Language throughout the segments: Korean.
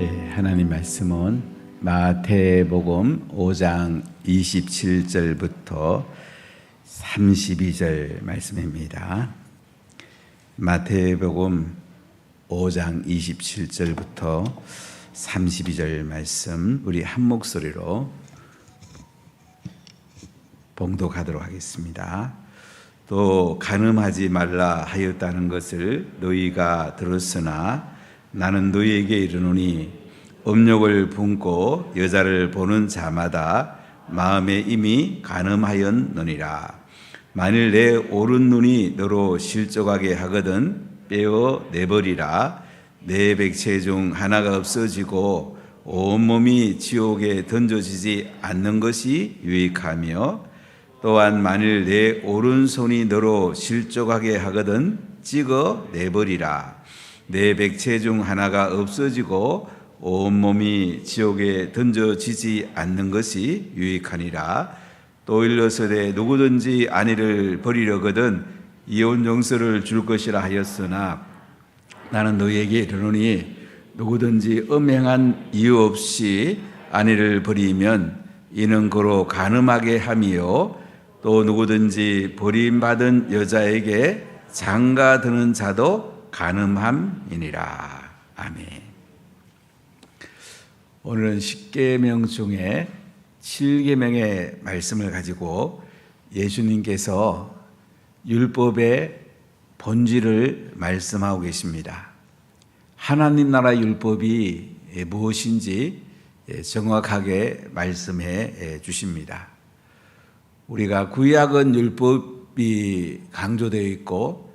예, 하나님 말씀은 마태복음 5장 27절부터 32절 말씀입니다. 마태복음 5장 27절부터 32절 말씀 우리 한 목소리로 봉독하도록 하겠습니다. 또 간음하지 말라 하였다는 것을 너희가 들었으나 나는 너희에게 이르노니 음욕을 품고 여자를 보는 자마다 마음에 이미 간음하였느니라. 만일 내 오른 눈이 너로 실족하게 하거든 빼어 내버리라. 내 백체 중 하나가 없어지고 온몸이 지옥에 던져지지 않는 것이 유익하며 또한 만일 내 오른손이 너로 실족하게 하거든 찍어 내버리라. 내 백체 중 하나가 없어지고 온몸이 지옥에 던져지지 않는 것이 유익하니라. 또 일러서되 누구든지 아내를 버리려거든 이혼 용서를 줄 것이라 하였으나 나는 너희에게 이르노니 누구든지 음행한 이유 없이 아내를 버리면 이는 고로 간음하게 함이요 또 누구든지 버림받은 여자에게 장가 드는 자도 간음함이니라. 아멘. 오늘은 10계명 중에 7계명의 말씀을 가지고 예수님께서 율법의 본질을 말씀하고 계십니다. 하나님 나라 율법이 무엇인지 정확하게 말씀해 주십니다. 우리가 구약은 율법이 강조되어 있고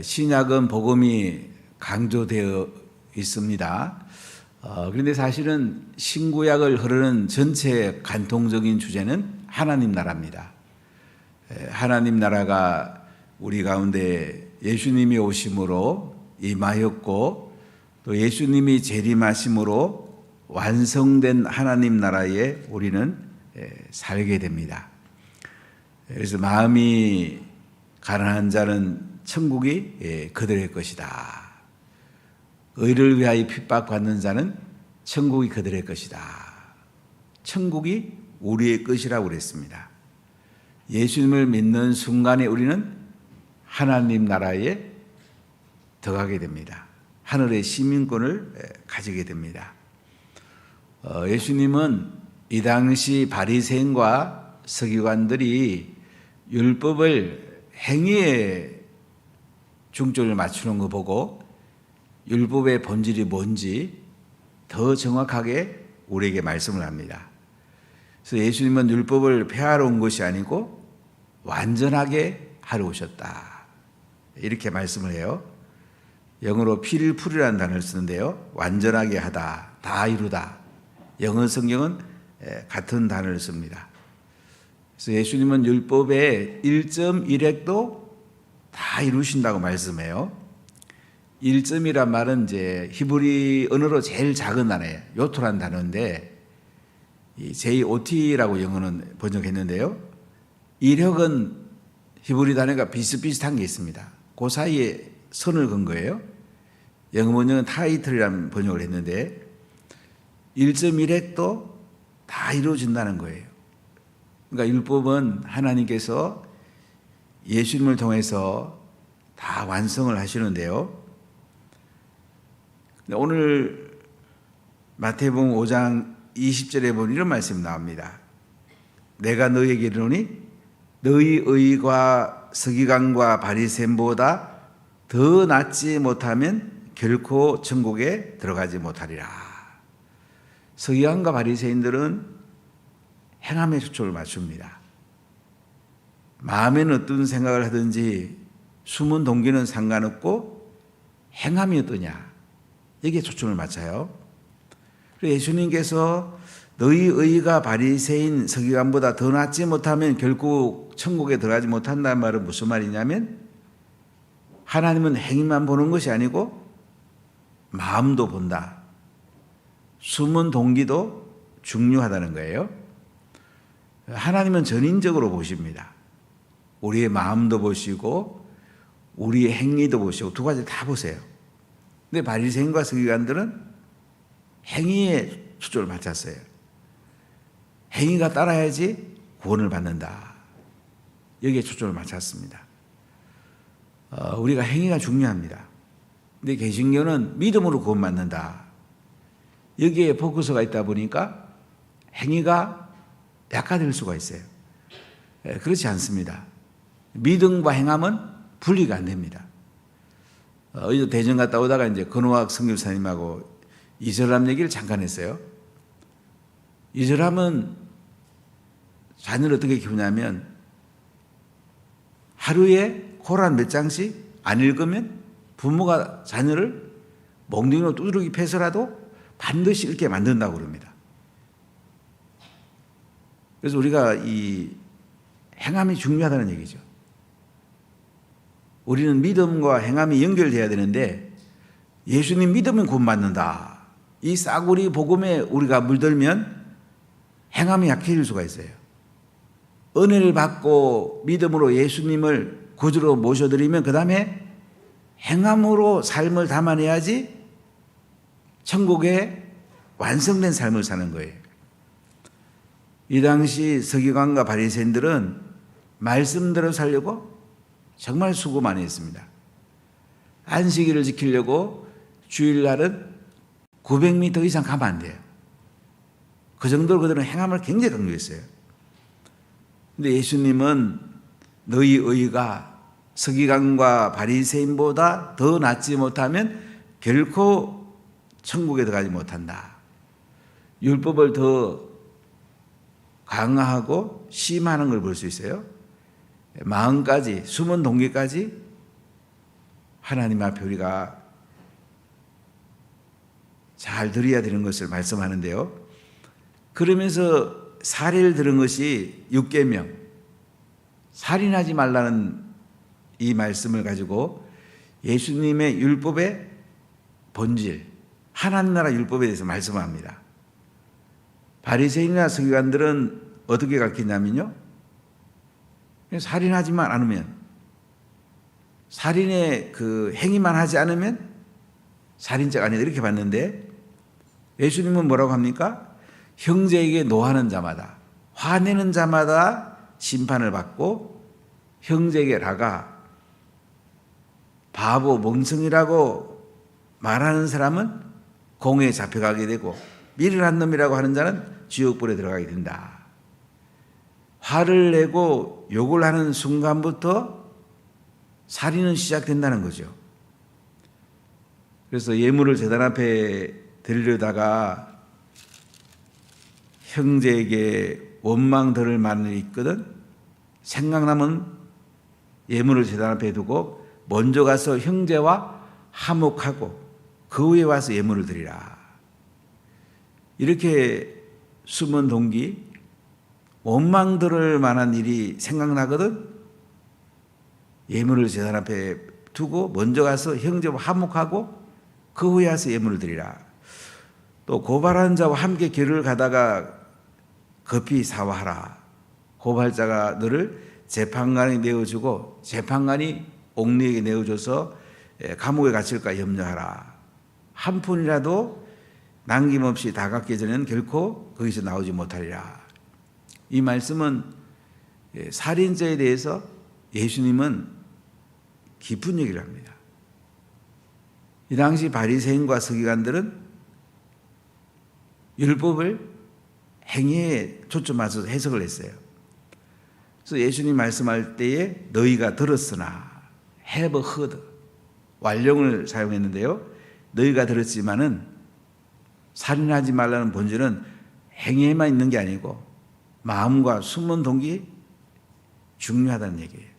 신약은 복음이 강조되어 있습니다. 어, 그런데 사실은 신구약을 흐르는 전체 간통적인 주제는 하나님 나라입니다. 하나님 나라가 우리 가운데 예수님이 오심으로 임하였고 또 예수님이 재림하심으로 완성된 하나님 나라에 우리는 살게 됩니다. 그래서 마음이 가난한 자는 천국이 그들의 것이다. 의를 위하여 핍박받는 자는 천국이 그들의 것이다. 천국이 우리의 것이라고 그랬습니다. 예수님을 믿는 순간에 우리는 하나님 나라에 들어가게 됩니다. 하늘의 시민권을 가지게 됩니다. 어, 예수님은 이 당시 바리새인과 서기관들이 율법을 행위에 중점을 맞추는 거 보고 율법의 본질이 뭔지 더 정확하게 우리에게 말씀을 합니다. 그래서 예수님은 율법을 폐하러 온 것이 아니고 완전하게 하러 오셨다. 이렇게 말씀을 해요. 영어로 필풀이라는 단어를 쓰는데요. 완전하게 하다, 다 이루다. 영어 성경은 같은 단어를 씁니다. 그래서 예수님은 율법의 1.1핵도 다 이루신다고 말씀해요. 1점이란 말은 이제 히브리 언어로 제일 작은 단어예요. 요토란 단어인데 JOT라고 영어는 번역했는데요. 1혁은 히브리 단어가 비슷비슷한 게 있습니다. 그 사이에 선을 건 거예요. 영어 번역은 타이틀이라는 번역을 했는데 1.1핵도 다 이루어진다는 거예요. 그러니까 율법은 하나님께서 예수님을 통해서 다 완성을 하시는데요. 오늘 마태복음 5장 20절에 보면 이런 말씀이 나옵니다. 내가 너희에게 이르노니 너희 의가 서기관과 바리새인보다 더 낫지 못하면 결코 천국에 들어가지 못하리라. 서기관과 바리새인들은 행함에 초점을 맞춥니다. 마음에는 어떤 생각을 하든지 숨은 동기는 상관없고 행함이 어떠냐 여기에 초점을 맞춰요. 예수님께서 너희 의가 바리새인 서기관보다 더 낫지 못하면 결국 천국에 들어가지 못한다는 말은 무슨 말이냐면 하나님은 행위만 보는 것이 아니고 마음도 본다. 숨은 동기도 중요하다는 거예요. 하나님은 전인적으로 보십니다. 우리의 마음도 보시고 우리의 행위도 보시고 두 가지 다 보세요. 근데 바리새인과 서기관들은 행위에 초점을 맞췄어요. 행위가 따라야지 구원을 받는다. 여기에 초점을 맞췄습니다. 어, 우리가 행위가 중요합니다. 근데 개신교는 믿음으로 구원받는다. 여기에 포커스가 있다 보니까 행위가 약화될 수가 있어요. 예, 그렇지 않습니다. 믿음과 행함은 분리가 안 됩니다. 어, 어제 대전 갔다 오다가 이제 건호학 선교사님하고 이슬람 얘기를 잠깐 했어요. 이슬람은 자녀를 어떻게 키우냐면 하루에 코란 몇 장씩 안 읽으면 부모가 자녀를 몽둥이로 두드러기 패서라도 반드시 읽게 만든다고 그럽니다. 그래서 우리가 이 행함이 중요하다는 얘기죠. 우리는 믿음과 행함이 연결돼야 되는데 예수님 믿으면 구원받는다. 이 싸구리 복음에 우리가 물들면 행함이 약해질 수가 있어요. 은혜를 받고 믿음으로 예수님을 구주로 모셔드리면 그 다음에 행함으로 삶을 담아내야지 천국에 완성된 삶을 사는 거예요. 이 당시 서기관과 바리새인들은 말씀대로 살려고 정말 수고 많이 했습니다. 안식일을 지키려고 주일날은 900m 이상 가면 안 돼요. 그 정도로 그들은 행함을 굉장히 강조했어요. 근데 예수님은 너희 의가 서기관과 바리새인보다 더 낫지 못하면 결코 천국에 들어가지 못한다. 율법을 더 강화하고 심하는 걸 볼 수 있어요. 마음까지 숨은 동기까지 하나님 앞에 우리가 잘 드려야 되는 것을 말씀하는데요. 그러면서 사례를 들은 것이 육계명 살인하지 말라는 이 말씀을 가지고 예수님의 율법의 본질 하나님 나라 율법에 대해서 말씀합니다. 바리새인이나 서기관들은 어떻게 가르치냐면요. 살인하지만 않으면 살인의 그 행위만 하지 않으면 살인자가 아니다 이렇게 봤는데 예수님은 뭐라고 합니까? 형제에게 노하는 자마다 화내는 자마다 심판을 받고 형제에게 라가 바보 멍청이라고 말하는 사람은 공에 잡혀가게 되고 미련한 놈이라고 하는 자는 지옥불에 들어가게 된다. 화를 내고 욕을 하는 순간부터 살인은 시작된다는 거죠. 그래서 예물을 재단 앞에 드리려다가 형제에게 원망 들을 말이 있거든 생각나면 예물을 재단 앞에 두고 먼저 가서 형제와 화목하고 그 후에 와서 예물을 드리라. 이렇게 숨은 동기 원망 들을 만한 일이 생각나거든 예물을 재단 앞에 두고 먼저 가서 형제와 화목하고 그 후에 와서 예물을 드리라. 또 고발한 자와 함께 길을 가다가 급히 사화하라. 고발자가 너를 재판관에 내어주고 재판관이 옥리에게 내어줘서 감옥에 갇힐까 염려하라. 한 푼이라도 남김없이 다 갚기 전에는 결코 거기서 나오지 못하리라. 이 말씀은 살인죄에 대해서 예수님은 깊은 얘기를 합니다. 이 당시 바리새인과 서기관들은 율법을 행위에 초점 맞춰서 해석을 했어요. 그래서 예수님 말씀할 때에 너희가 들었으나 have heard 완령을 사용했는데요. 너희가 들었지만은 살인하지 말라는 본질은 행위에만 있는 게 아니고 마음과 숨은 동기 중요하다는 얘기예요.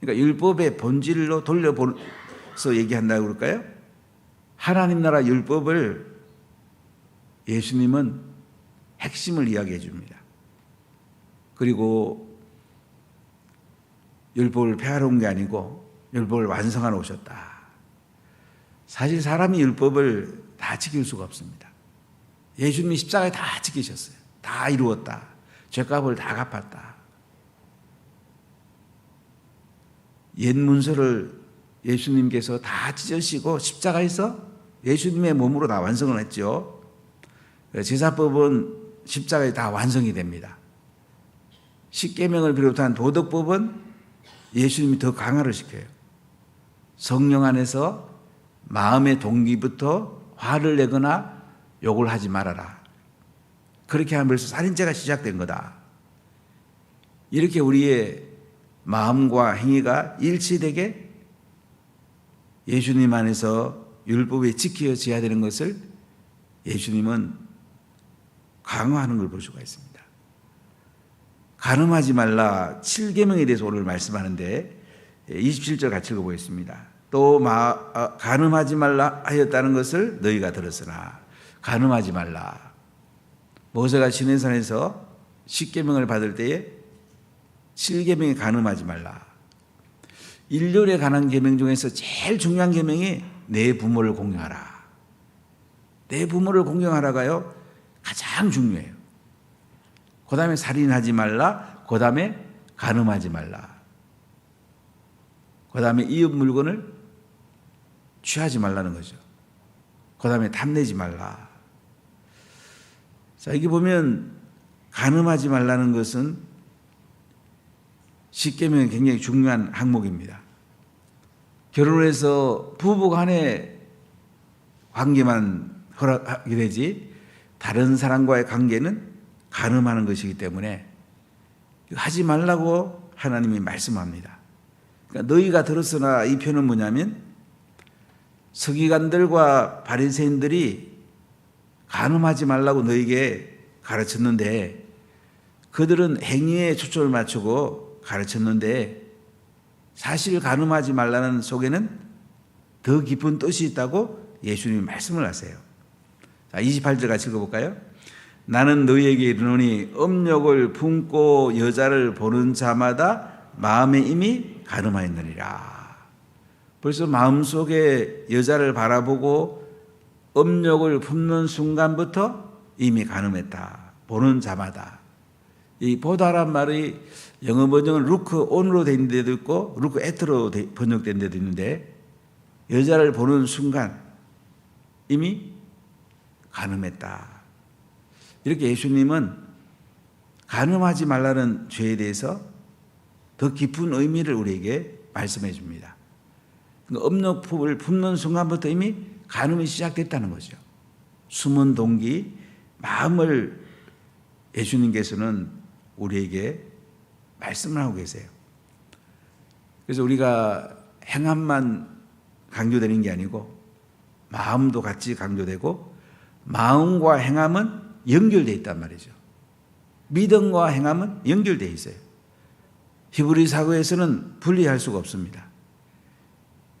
그러니까 율법의 본질로 돌려보서 얘기한다고 그럴까요? 하나님 나라 율법을 예수님은 핵심을 이야기해 줍니다. 그리고 율법을 폐하러 온 게 아니고 율법을 완성하러 오셨다. 사실 사람이 율법을 다 지킬 수가 없습니다. 예수님이 십자가에 다 지키셨어요. 다 이루었다. 죄값을 다 갚았다. 옛 문서를 예수님께서 다 찢으시고 십자가에서 예수님의 몸으로 다 완성을 했죠. 제사법은 십자가에 다 완성이 됩니다. 십계명을 비롯한 도덕법은 예수님이 더 강화를 시켜요. 성령 안에서 마음의 동기부터 화를 내거나 욕을 하지 말아라. 그렇게 하면서 살인죄가 시작된 거다. 이렇게 우리의 마음과 행위가 일치되게 예수님 안에서 율법에 지켜져야 되는 것을 예수님은 강화하는 걸 볼 수가 있습니다. 가늠하지 말라 7계명에 대해서 오늘 말씀하는데 27절 같이 읽어보겠습니다. 또 마, 아, 가늠하지 말라 하였다는 것을 너희가 들었으나 가늠하지 말라. 모세가 시내산에서 10계명을 받을 때에 7계명에 가늠하지 말라. 일렬에 관한 계명 중에서 제일 중요한 계명이 내 부모를 공경하라. 내 부모를 공경하라가요 가장 중요해요. 그 다음에 살인하지 말라. 그 다음에 간음하지 말라. 그 다음에 이웃 물건을 취하지 말라는 거죠. 그 다음에 탐내지 말라. 자, 여기 보면 간음하지 말라는 것은 십계명이 굉장히 중요한 항목입니다. 결혼을 해서 부부 간의 관계만 허락하게 되지 다른 사람과의 관계는 가늠하는 것이기 때문에 하지 말라고 하나님이 말씀합니다. 그러니까 너희가 들었으나 이 표는 뭐냐면 서기관들과 바리새인들이 간음하지 말라고 너에게 가르쳤는데 그들은 행위에 초점을 맞추고 가르쳤는데 사실 간음하지 말라는 속에는 더 깊은 뜻이 있다고 예수님이 말씀을 하세요. 자, 28절 같이 읽어볼까요? 나는 너희에게 이르노니 음욕을 품고 여자를 보는 자마다 마음에 이미 가늠하였느니라. 벌써 마음속에 여자를 바라보고 음욕을 품는 순간부터 이미 가늠했다. 보는 자마다. 이 보다란 말이 영어 번역은 루크 온으로 된 데도 있고 루크 에트로 번역된 데도 있는데 여자를 보는 순간 이미 가늠했다. 이렇게 예수님은 간음하지 말라는 죄에 대해서 더 깊은 의미를 우리에게 말씀해 줍니다. 그러니까 음욕품을 품는 순간부터 이미 간음이 시작됐다는 거죠. 숨은 동기, 마음을 예수님께서는 우리에게 말씀을 하고 계세요. 그래서 우리가 행함만 강조되는 게 아니고 마음도 같이 강조되고 마음과 행함은 연결되어 있단 말이죠. 믿음과 행함은 연결되어 있어요. 히브리 사고에서는 분리할 수가 없습니다.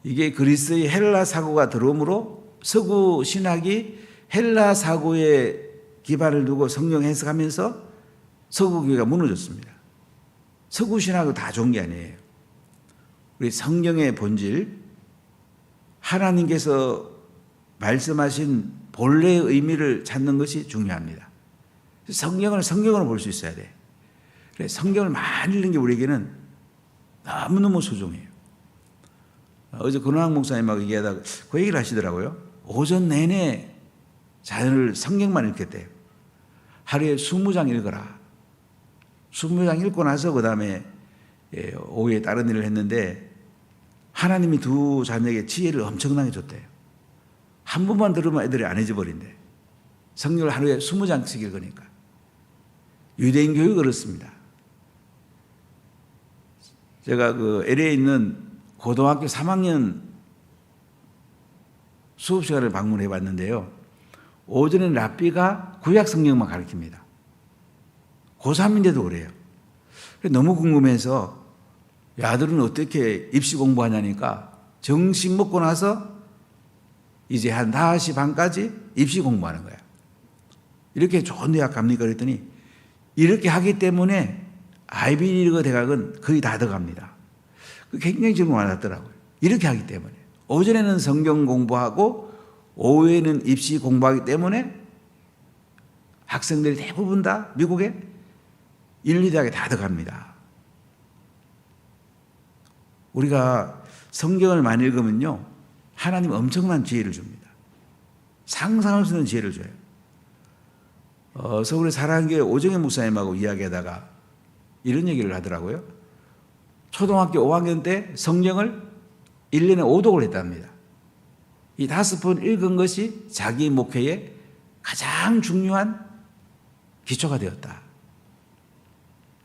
이게 그리스의 헬라 사고가 들어오므로 서구 신학이 헬라 사고에 기반을 두고 성령 해석하면서 서구 교회가 무너졌습니다. 서구 신학은 다 좋은 게 아니에요. 우리 성경의 본질, 하나님께서 말씀하신 본래의 의미를 찾는 것이 중요합니다. 성경을 성경으로 볼 수 있어야 돼. 그래, 성경을 많이 읽는 게 우리에게는 너무너무 소중해요. 어제 근황 목사님하고 얘기하다가 그 얘기를 하시더라고요. 오전 내내 자연을 성경만 읽겠대요. 하루에 20장 읽어라. 20장 읽고 나서 그 다음에 예, 오후에 다른 일을 했는데 하나님이 두 자녀에게 지혜를 엄청나게 줬대요. 한 번만 들으면 애들이 안 해져버린대. 성경을 하루에 20장씩 읽으니까. 유대인 교육 그렇습니다. 제가 그 LA에 있는 고등학교 3학년 수업 시간을 방문해 봤는데요. 오전에 랍비가 구약 성경만 가르칩니다. 고3인데도 그래요. 너무 궁금해서 야들은 어떻게 입시 공부하냐니까 정식 먹고 나서 이제 한 5시 반까지 입시 공부하는 거야. 이렇게 좋은 대학 갑니까? 그랬더니 이렇게 하기 때문에 아이비리그 대학은 거의 다 들어갑니다. 굉장히 질문 많았더라고요. 이렇게 하기 때문에. 오전에는 성경 공부하고 오후에는 입시 공부하기 때문에 학생들이 대부분 다 미국에 1, 2대학에 다 들어갑니다. 우리가 성경을 많이 읽으면요. 하나님 엄청난 지혜를 줍니다. 상상할 수 있는 지혜를 줘요. 어, 서울의 사랑교회 오정현 목사님하고 이야기하다가 이런 얘기를 하더라고요. 초등학교 5학년 때 성경을 1년에 5독을 했답니다. 이 다섯 번 읽은 것이 자기 목회에 가장 중요한 기초가 되었다.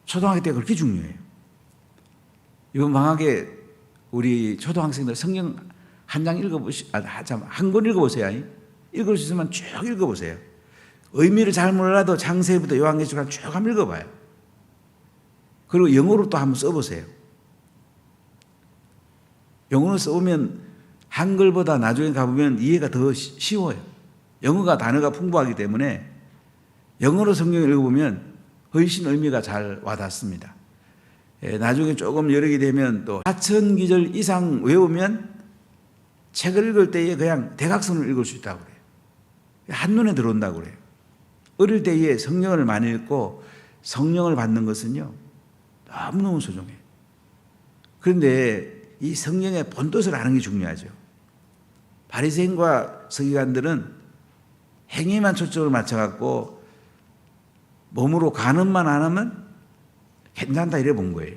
초등학교 때 그렇게 중요해요. 이번 방학에 우리 초등학생들 성경 한 장 읽어보시, 아, 한권 읽어보세요. 읽을 수 있으면 쭉 읽어보세요. 의미를 잘 몰라도 창세부터 요한계시까지 쭉 한번 읽어봐요. 그리고 영어로 또 한번 써보세요. 영어로 써보면 한글보다 나중에 가보면 이해가 더 쉬- 쉬워요. 영어가 단어가 풍부하기 때문에 영어로 성경을 읽어보면 훨씬 의미가 잘 와닿습니다. 예, 나중에 조금 여력이 되면 또 하천 기절 이상 외우면 책을 읽을 때에 그냥 대각선을 읽을 수 있다고 그래요. 한눈에 들어온다고 그래요. 어릴 때에 성경을 많이 읽고 성령을 받는 것은요, 너무너무 소중해요. 그런데 이 성령의 본뜻을 아는 게 중요하죠. 바리새인과 서기관들은 행위만 초점을 맞춰갖고 몸으로 간음만 안 하면 괜찮다 이래 본 거예요.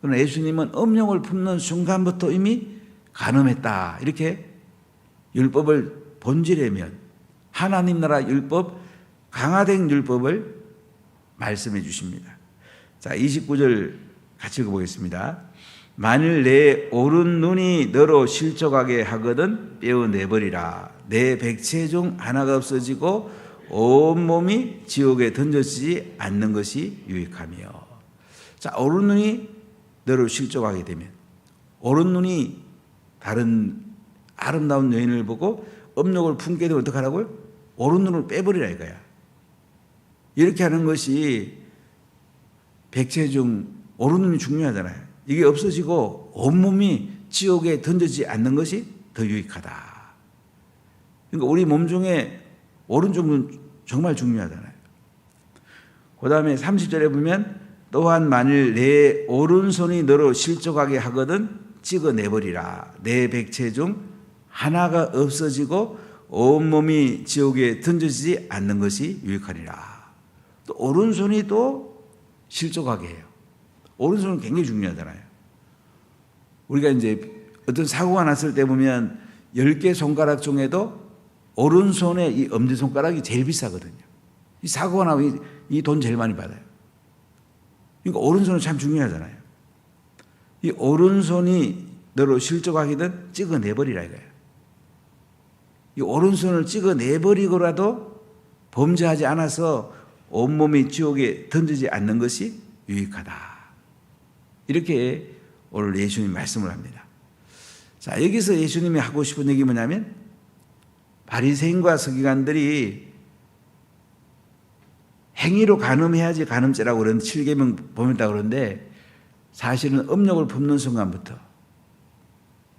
그러나 예수님은 음욕을 품는 순간부터 이미 간음했다. 이렇게 율법을 본질에면 하나님 나라 율법, 강화된 율법을 말씀해 주십니다. 자, 29절 같이 읽어보겠습니다. 만일 내 오른 눈이 너로 실족하게 하거든 빼어내버리라. 내 백체 중 하나가 없어지고 온 몸이 지옥에 던져지지 않는 것이 유익하며. 자, 오른 눈이 너로 실족하게 되면 오른 눈이 다른 아름다운 여인을 보고 음욕을 품게 되면 어떡하라고요? 오른 눈을 빼버리라 이거야. 이렇게 하는 것이 백체 중 오른 눈이 중요하잖아요. 이게 없어지고 온몸이 지옥에 던져지지 않는 것이 더 유익하다. 그러니까 우리 몸 중에 오른쪽 눈 정말 중요하잖아요. 그 다음에 30절에 보면 또한 만일 내 오른손이 너로 실족하게 하거든 찍어내버리라. 내 백체 중 하나가 없어지고 온몸이 지옥에 던져지지 않는 것이 유익하리라. 또 오른손이 또 실족하게 해요. 오른손은 굉장히 중요하잖아요. 우리가 이제 어떤 사고가 났을 때 보면 10개 손가락 중에도 오른손에 이 엄지손가락이 제일 비싸거든요. 이 사고가 나면 이돈 제일 많이 받아요. 그러니까 오른손은 참 중요하잖아요. 이 오른손이 너로 실족하기든 찍어내버리라 이거예요. 이 오른손을 찍어내버리고라도 범죄하지 않아서 온몸이 지옥에 던지지 않는 것이 유익하다. 이렇게 오늘 예수님이 말씀을 합니다. 자, 여기서 예수님이 하고 싶은 얘기 뭐냐면 바리새인과 서기관들이 행위로 간음해야지 간음죄라고 그런 7계명 범했다고 그러는데 사실은 음욕을 품는 순간부터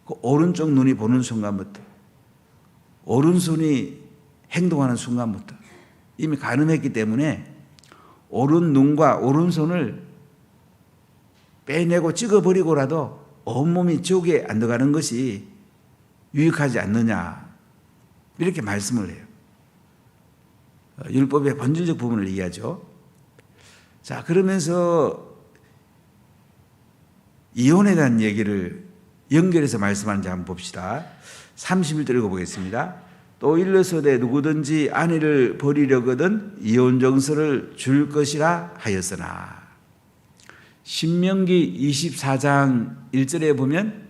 그 오른쪽 눈이 보는 순간부터 오른손이 행동하는 순간부터 이미 간음했기 때문에 오른 눈과 오른손을 빼내고 찍어버리고라도 온몸이 지옥에 안 들어가는 것이 유익하지 않느냐 이렇게 말씀을 해요. 어, 율법의 본질적 부분을 얘기하죠. 자 그러면서 이혼에 대한 얘기를 연결해서 말씀하는지 한번 봅시다. 31절 읽어보겠습니다. 또 일러서되 누구든지 아내를 버리려거든 이혼 정서를 줄 것이라 하였으나 신명기 24장 1절에 보면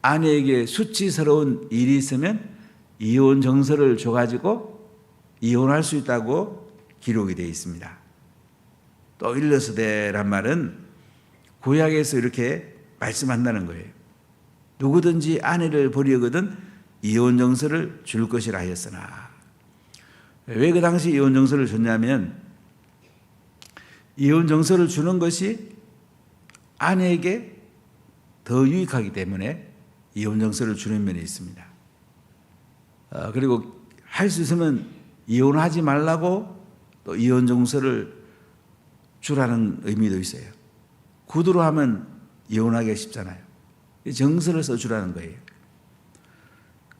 아내에게 수치스러운 일이 있으면 이혼 정서를 줘가지고 이혼할 수 있다고 기록이 되어 있습니다. 또 일러서대란 말은 구약에서 이렇게 말씀한다는 거예요. 누구든지 아내를 버리거든 이혼 정서를 줄 것이라 하였으나 왜 그 당시 이혼 정서를 줬냐면 이혼 정서를 주는 것이 아내에게 더 유익하기 때문에 이혼 정서를 주는 면이 있습니다. 어, 그리고 할 수 있으면 이혼하지 말라고 또 이혼 정서를 주라는 의미도 있어요. 구두로 하면 이혼하기가 쉽잖아요. 정서를 써주라는 거예요.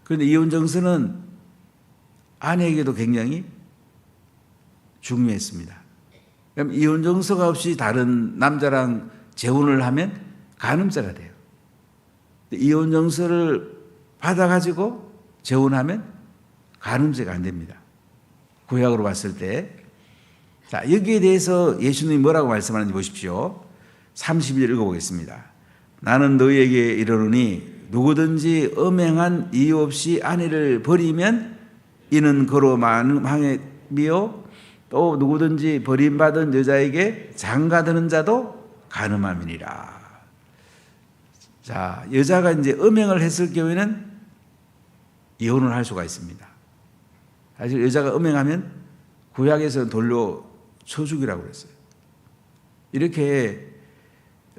그런데 이혼 정서는 아내에게도 굉장히 중요했습니다. 이혼 정서가 없이 다른 남자랑 재혼을 하면 간음죄가 돼요. 이혼 정서를 받아가지고 재혼하면 간음죄가 안 됩니다. 구약으로 봤을 때. 자, 여기에 대해서 예수님이 뭐라고 말씀하는지 보십시오. 30절 읽어보겠습니다. 나는 너희에게 이르노니 누구든지 음행한 이유 없이 아내를 버리면 이는 그로 망하며 또 누구든지 버림받은 여자에게 장가드는 자도 가늠함이니라. 자, 여자가 이제 음행을 했을 경우에는 이혼을 할 수가 있습니다. 사실 여자가 음행하면 구약에서는 돌로 쳐주기라고 그랬어요. 이렇게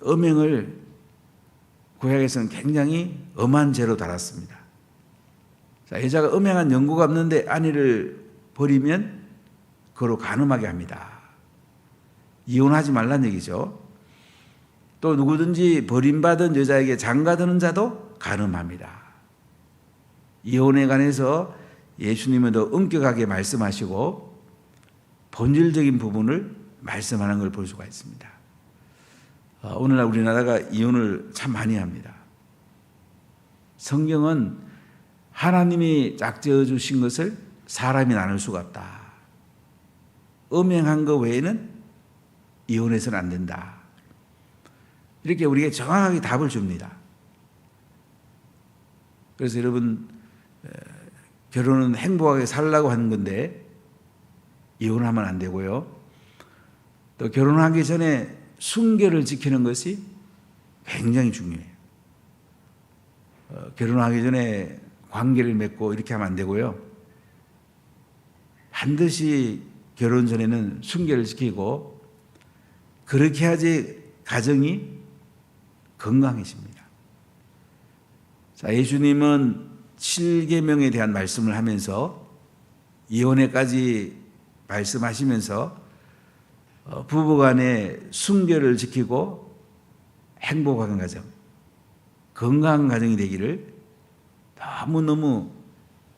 음행을 구약에서는 굉장히 엄한 죄로 달았습니다. 자, 여자가 음행한 연고가 없는데 아내를 버리면 그로 간음하게 합니다. 이혼하지 말란 얘기죠. 또 누구든지 버림받은 여자에게 장가드는 자도 간음합니다. 이혼에 관해서 예수님은 더 엄격하게 말씀하시고 본질적인 부분을 말씀하는 걸 볼 수가 있습니다. 어, 오늘날 우리나라가 이혼을 참 많이 합니다. 성경은 하나님이 짝지어 주신 것을 사람이 나눌 수가 없다. 음행한 것 외에는 이혼해서는 안 된다. 이렇게 우리에게 정확하게 답을 줍니다. 그래서 여러분 결혼은 행복하게 살라고 하는 건데 이혼하면 안 되고요. 또 결혼하기 전에 순결을 지키는 것이 굉장히 중요해요. 어, 결혼하기 전에 관계를 맺고 이렇게 하면 안 되고요. 반드시 결혼 전에는 순결을 지키고 그렇게 하지 가정이 건강해집니다. 자, 예수님은 7계명에 대한 말씀을 하면서 이혼에까지 말씀하시면서 어, 부부간의 순결을 지키고 행복한 가정, 건강한 가정이 되기를 너무너무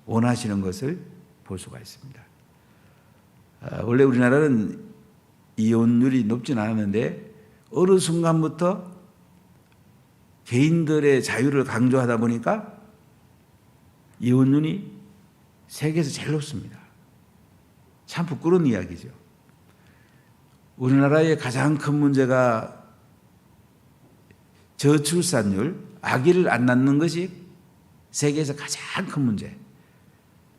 원하시는 것을 볼 수가 있습니다. 아, 원래 우리나라는 이혼율이 높진 않았는데 어느 순간부터 개인들의 자유를 강조하다 보니까 이혼율이 세계에서 제일 높습니다. 참 부끄러운 이야기죠. 우리나라의 가장 큰 문제가 저출산율, 아기를 안 낳는 것이 세계에서 가장 큰 문제.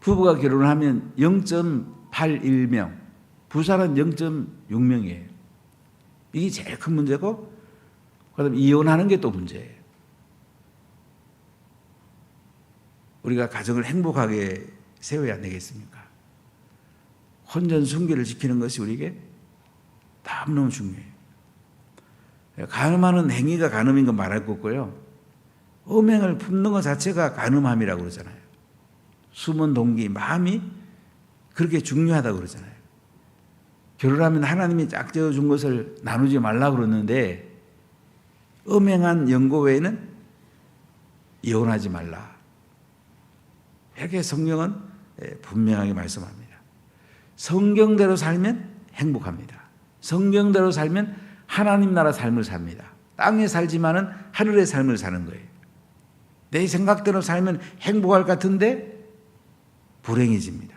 부부가 결혼하면 0.81명, 부산은 0.6명이에요. 이게 제일 큰 문제고, 그 다음 이혼하는 게 또 문제예요. 우리가 가정을 행복하게 세워야 안 되겠습니까? 혼전 순결을 지키는 것이 우리에게 너무너무 중요해요. 간음하는 행위가 간음인 건 말할 거 없고요. 음행을 품는 것 자체가 간음함이라고 그러잖아요. 숨은 동기, 마음이 그렇게 중요하다고 그러잖아요. 결혼하면 하나님이 짝지어 준 것을 나누지 말라고 그러는데 음행한 연고 외에는 이혼하지 말라. 이렇게 성경은 분명하게 말씀합니다. 성경대로 살면 행복합니다. 성경대로 살면 하나님 나라 삶을 삽니다. 땅에 살지만은 하늘의 삶을 사는 거예요. 내 생각대로 살면 행복할 것 같은데 불행해집니다.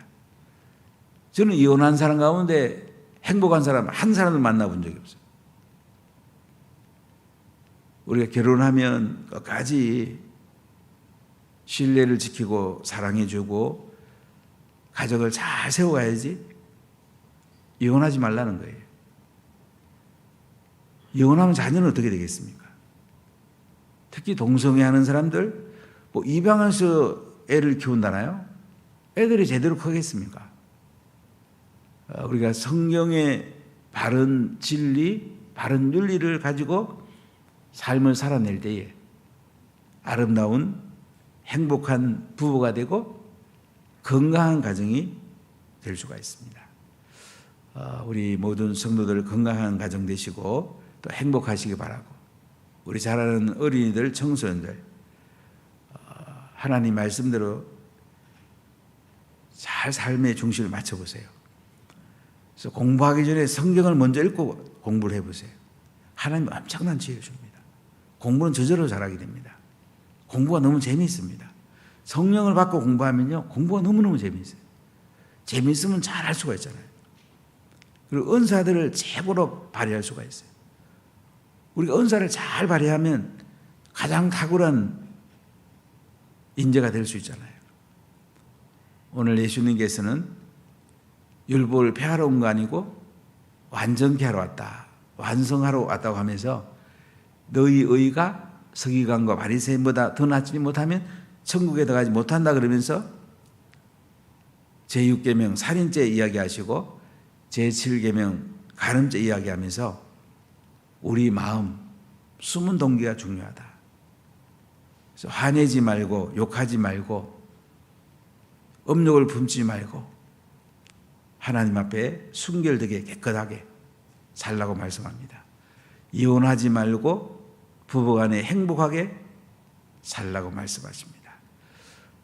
저는 이혼한 사람 가운데 행복한 사람 한 사람을 만나본 적이 없어요. 우리가 결혼하면 끝까지 신뢰를 지키고 사랑해주고 가족을 잘 세워가야지 이혼하지 말라는 거예요. 이혼하면 자녀는 어떻게 되겠습니까? 특히 동성애 하는 사람들 뭐 입양해서 애를 키운다나요? 애들이 제대로 크겠습니까? 어, 우리가 성경의 바른 진리, 바른 윤리를 가지고 삶을 살아낼 때에 아름다운 행복한 부부가 되고 건강한 가정이 될 수가 있습니다. 어, 우리 모든 성도들 건강한 가정 되시고 또 행복하시기 바라고 우리 자라는 어린이들, 청소년들 어, 하나님 말씀대로 잘 삶의 중심을 맞춰보세요. 그래서 공부하기 전에 성경을 먼저 읽고 공부를 해보세요. 하나님 엄청난 지혜를 줍니다. 공부는 저절로 잘하게 됩니다. 공부가 너무 재미있습니다. 성령을 받고 공부하면요, 공부가 너무너무 재미있어요. 재미있으면 잘 할 수가 있잖아요. 그리고 은사들을 최고로 발휘할 수가 있어요. 우리가 은사를 잘 발휘하면 가장 탁월한 인재가 될 수 있잖아요. 오늘 예수님께서는 율법을 폐하러 온 거 아니고 완전케 하러 왔다. 완성하러 왔다고 하면서 너희 의가 서기관과 바리새인보다 더 낫지 못하면 천국에 들어가지 못한다 그러면서 제6계명 살인죄 이야기하시고 제7계명 가늠죄 이야기하면서 우리 마음 숨은 동기가 중요하다. 화내지 말고 욕하지 말고 음욕을 품지 말고 하나님 앞에 순결되게 깨끗하게 살라고 말씀합니다. 이혼하지 말고 부부간에 행복하게 살라고 말씀하십니다.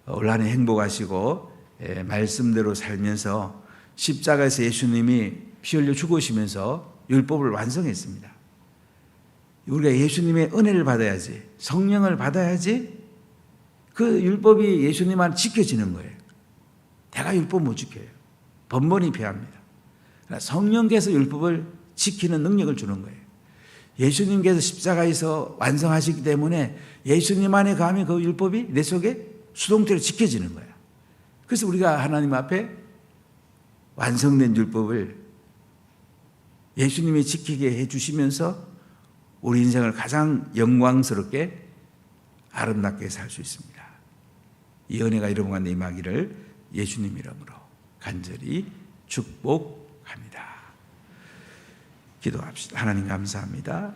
올 한해 행복하시고 예, 말씀대로 살면서 십자가에서 예수님이 피 흘려 죽으시면서 율법을 완성했습니다. 우리가 예수님의 은혜를 받아야지 성령을 받아야지 그 율법이 예수님 안에 지켜지는 거예요. 내가 율법 못 지켜요. 번번이. 그러나 성령께서 율법을 지키는 능력을 주는 거예요. 예수님께서 십자가에서 완성하시기 때문에 예수님 안에 가면 그 율법이 내 속에 수동태로 지켜지는 거예요. 그래서 우리가 하나님 앞에 완성된 율법을 예수님이 지키게 해주시면서 우리 인생을 가장 영광스럽게 아름답게 살 수 있습니다. 이 은혜가 여러분과 임하기를 예수님 이름으로 간절히 축복합니다. 기도합시다. 하나님 감사합니다.